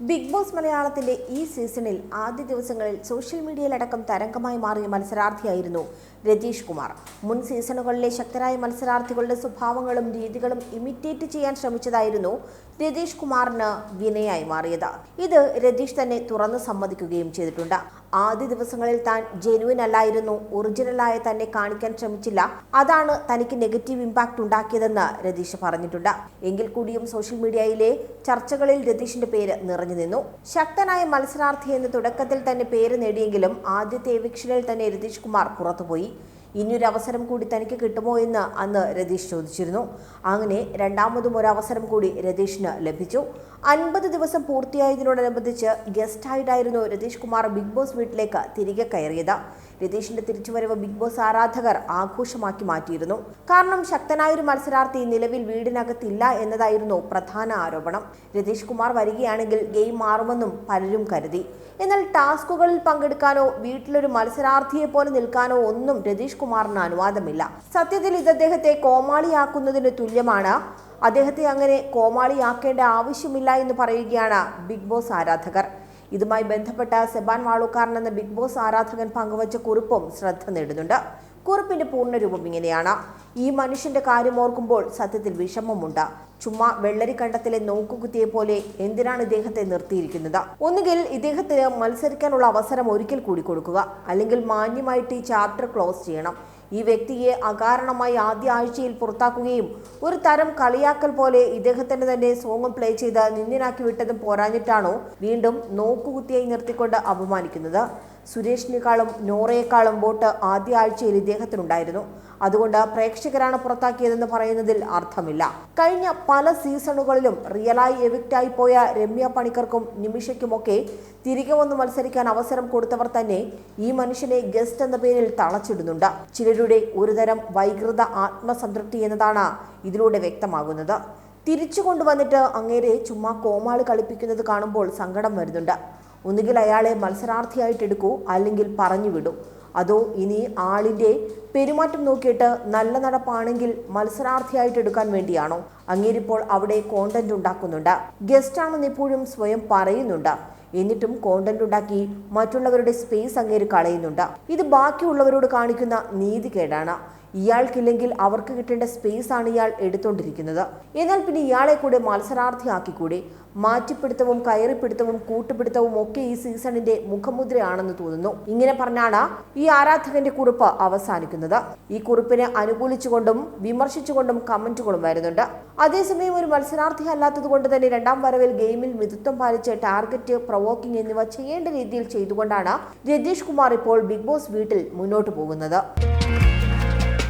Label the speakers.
Speaker 1: Big boss മലയാളത്തിന്റെ ഈ സീസണിൽ ആദ്യ ദിവസങ്ങളിൽ സോഷ്യൽ മീഡിയയിലടക്കം തരംഗമായി മാറിയ മത്സരാർത്ഥിയായിരുന്നു രതീഷ് കുമാർ. മുൻ സീസണുകളിലെ ശക്തരായ മത്സരാർത്ഥികളുടെ സ്വഭാവങ്ങളും രീതികളും ഇമിറ്റേറ്റ് ചെയ്യാൻ ശ്രമിച്ചതായിരുന്നു രതീഷ് കുമാറിന് വിനയായി മാറിയത്. ഇത് രതീഷ് തന്നെ തുറന്നു സമ്മതിക്കുകയും ചെയ്തിട്ടുണ്ട്. ആദ്യ ദിവസങ്ങളിൽ താൻ ജെനുവിൻ അല്ലായിരുന്നു ഒറിജിനലായ തന്നെ കാണിക്കാൻ ശ്രമിച്ചില്ല. അതാണ് തനിക്ക് നെഗറ്റീവ് ഇമ്പാക്റ്റ് ഉണ്ടാക്കിയതെന്ന് രതീഷ് പറഞ്ഞിട്ടുണ്ട്. എങ്കിൽ കൂടിയും സോഷ്യൽ മീഡിയയിലെ ചർച്ചകളിൽ രതീഷിന്റെ പേര് നിറഞ്ഞു നിന്നു. ശക്തനായ മത്സരാർത്ഥി എന്ന് തുടക്കത്തിൽ തന്നെ പേര് നേടിയെങ്കിലും ആദ്യത്തെ എവിക്ഷനിൽ തന്നെ രതീഷ് കുമാർ പുറത്തുപോയി. ഇനിയൊരു അവസരം കൂടി തനിക്ക് കിട്ടുമോ എന്ന് അന്ന് രതീഷ് ചോദിച്ചിരുന്നു. അങ്ങനെ രണ്ടാമതും ഒരു അവസരം കൂടി രതീഷിന് ലഭിച്ചു. അൻപത് ദിവസം പൂർത്തിയായതിനോടനുബന്ധിച്ച് ഗസ്റ്റായിട്ടായിരുന്നു രതീഷ് കുമാർ ബിഗ് ബോസ് വീട്ടിലേക്ക് തിരികെ കയറിയത്. രതീഷിന്റെ തിരിച്ചുവരവ് ബിഗ് ബോസ് ആരാധകർ ആഘോഷമാക്കി മാറ്റിയിരുന്നു. കാരണം ശക്തനായൊരു മത്സരാർത്ഥി നിലവിൽ വീടിനകത്തില്ല എന്നതായിരുന്നു പ്രധാന ആരോപണം. രതീഷ് കുമാർ വരികയാണെങ്കിൽ ഗെയിം മാറുമെന്നും പലരും കരുതി. എന്നാൽ ടാസ്കുകളിൽ പങ്കെടുക്കാനോ വീട്ടിലൊരു മത്സരാർത്ഥിയെ പോലെ നിൽക്കാനോ ഒന്നും രതീഷ് കുമാറിന് അനുവാദമില്ല. സത്യത്തിൽ ഇത് അദ്ദേഹത്തെ കോമാളിയാക്കുന്നതിന് തുല്യമാണ്. അദ്ദേഹത്തെ അങ്ങനെ കോമാളിയാക്കേണ്ട ആവശ്യമില്ല എന്ന് പറയുകയാണ് ബിഗ് ബോസ് ആരാധകർ. ഇതുമായി ബന്ധപ്പെട്ട സെബാൻ വാളുക്കാരൻ എന്ന ബിഗ് ബോസ് ആരാധകൻ പങ്കുവച്ച കുറിപ്പും ശ്രദ്ധ നേടുന്നുണ്ട്. കുറിപ്പിന്റെ പൂർണരൂപം ഇങ്ങനെയാണ്. ഈ മനുഷ്യന്റെ കാര്യം ഓർക്കുമ്പോൾ സത്യത്തിൽ വിഷമമുണ്ട്. ചുമ്മാ വെള്ളരിക്കണ്ടത്തിലെ നോക്കുകുത്തിയെ പോലെ എന്തിനാണ് ഇദ്ദേഹത്തെ നിർത്തിയിരിക്കുന്നത്? ഒന്നുകിൽ ഇദ്ദേഹത്തിന് മത്സരിക്കാനുള്ള അവസരം ഒരിക്കൽ കൂടി കൊടുക്കുക. അല്ലെങ്കിൽ മാന്യമായിട്ട് ഈ ചാപ്റ്റർ ക്ലോസ് ചെയ്യണം. ഈ വ്യക്തിയെ അകാരണമായി ആദ്യ ആഴ്ചയിൽ പുറത്താക്കുകയും ഒരു തരം കളിയാക്കൽ പോലെ ഇദ്ദേഹത്തിന്റെ തന്നെ സോങ്ങും പ്ലേ ചെയ്ത് നിന്ദിനാക്കി വിട്ടതും പോരാഞ്ഞിട്ടാണോ വീണ്ടും നോക്കുകുത്തിയായി നിർത്തിക്കൊണ്ട് അപമാനിക്കുന്നത്? സുരേഷിനേക്കാളും നോറയേക്കാളും വോട്ട് ആദ്യ ആഴ്ചയിൽ ഇദ്ദേഹത്തിനുണ്ടായിരുന്നു. അതുകൊണ്ട് പ്രേക്ഷകരാണ് പുറത്താക്കിയതെന്ന് പറയുന്നതിൽ അർത്ഥമില്ല. കഴിഞ്ഞ പല സീസണുകളിലും റിയലായി എവിക്റ്റായി പോയ രമ്യ പണിക്കർക്കും നിമിഷയ്ക്കുമൊക്കെ തിരികെ വന്ന് മത്സരിക്കാൻ അവസരം കൊടുത്തവർ തന്നെ ഈ മനുഷ്യനെ ഗസ്റ്റ് എന്ന പേരിൽ തളച്ചിടുന്നുണ്ട്. ചിലരുടെ ഒരുതരം വൈകൃത ആത്മസംതൃപ്തി എന്നതാണ് ഇതിലൂടെ വ്യക്തമാകുന്നത്. തിരിച്ചു കൊണ്ടുവന്നിട്ട് അങ്ങേരെ ചുമ്മാ കോമാളി കളിപ്പിക്കുന്നത് കാണുമ്പോൾ സങ്കടം വരുന്നുണ്ട്. ഒന്നുകിൽ അയാളെ മത്സരാർത്ഥിയായിട്ടെടുക്കൂ അല്ലെങ്കിൽ പറഞ്ഞു വിടൂ അതോ ഇനി ആളിന്റെ പെരുമാറ്റം നോക്കിയിട്ട് നല്ല നടപ്പാണെങ്കിൽ മത്സരാർത്ഥിയായിട്ട് എടുക്കാൻ വേണ്ടിയാണോ? അങ്ങേരിപ്പോൾ അവിടെ കോണ്ടന്റ് ഉണ്ടാക്കുന്നുണ്ട്. ഗസ്റ്റാണെന്ന് ഇപ്പോഴും സ്വയം പറയുന്നുണ്ട്. എന്നിട്ടും കോണ്ടന്റ് ഉണ്ടാക്കി മറ്റുള്ളവരുടെ സ്പേസ് അങ്ങേര് കളയുന്നുണ്ട്. ഇത് ബാക്കിയുള്ളവരോട് കാണിക്കുന്ന നീതികേടാണ് ഇയാൾക്കില്ലെങ്കിൽ അവർക്ക് കിട്ടേണ്ട സ്പേസ് ആണ് ഇയാൾ എടുത്തോണ്ടിരിക്കുന്നത്. എന്നാൽ പിന്നെ ഇയാളെ കൂടെ മത്സരാർത്ഥിയാക്കിക്കൂടെ? മാറ്റിപ്പിടുത്തവും കയറിപ്പിടുത്തവും കൂട്ടുപിടുത്തവും ഒക്കെ ഈ സീസണിന്റെ മുഖമുദ്രയാണെന്ന് തോന്നുന്നു. ഇങ്ങനെ പറഞ്ഞാണ് ഈ ആരാധകന്റെ കുറിപ്പ് അവസാനിക്കുന്നത്. ഈ കുറിപ്പിനെ അനുകൂലിച്ചുകൊണ്ടും വിമർശിച്ചുകൊണ്ടും കമന്റുകളും വരുന്നുണ്ട്. അതേസമയം ഒരു മത്സരാർത്ഥി അല്ലാത്തത് കൊണ്ട് തന്നെ രണ്ടാം വരവിൽ ഗെയിമിൽ മിതത്വം പാലിച്ച് ടാർഗറ്റ് പ്രൊവോക്കിംഗ് എന്നിവ ചെയ്യേണ്ട രീതിയിൽ ചെയ്തുകൊണ്ടാണ് രതീഷ് കുമാർ ഇപ്പോൾ ബിഗ് ബോസ് വീട്ടിൽ മുന്നോട്ട് പോകുന്നത്.